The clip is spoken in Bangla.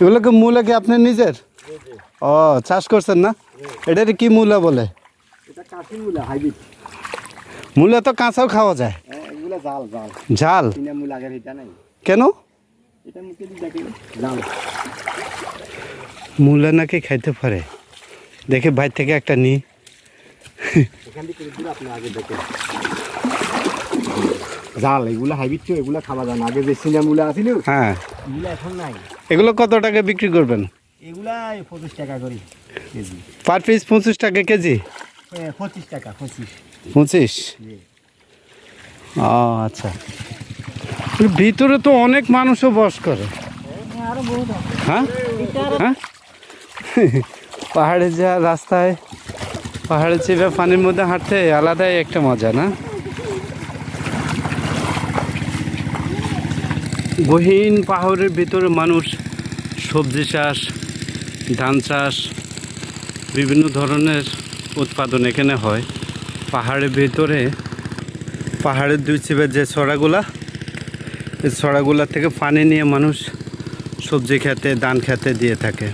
এগুলোকে মূলা কি আপনার নিজের? ও চাষ করছেন না? এটার কি মূলা বলে? এটা মূলা তো কাঁচাও খাওয়া যায়। ঝাল কিনে মূলা আগের এটা নাই। কেন? এটা মূলা নাকি খাইতে পারে। দেখে বাইর থেকে একটা নি। জাল এগুলা হাইব্রিড তো এগুলা খাওয়া যায় না। আগে যে সিনা মূলা আছিল হ্যাঁ। এখন নাই। এগুলো কত টাকা বিক্রি করবেন? এগুলা পঁচিশ টাকা করে কেজি। পার পিস পঁচিশ টাকা কেজি? পঁচিশ টাকা পঁচিশ। পঁচিশ? ও আচ্ছা। ভিতরে তো অনেক মানুষও বস করে। হ্যাঁ? হ্যাঁ? পাহাড়ে যা রাস্তায় পাহাড়ে চেপে পানির মধ্যে হাঁটতে আলাদাই একটা মজা না? গহীন পাহাড়ের ভিতরে মানুষ সবজি চাষ, ধান চাষ, বিভিন্ন ধরনের উৎপাদন এখানে হয়। পাহাড়ের ভিতরে পাহাড়ের দুই চিপের যে ছড়াগুলা, এই ছড়াগুলা থেকে পানি নিয়ে মানুষ সবজি খেতে, ধান খেতে দিয়ে থাকে।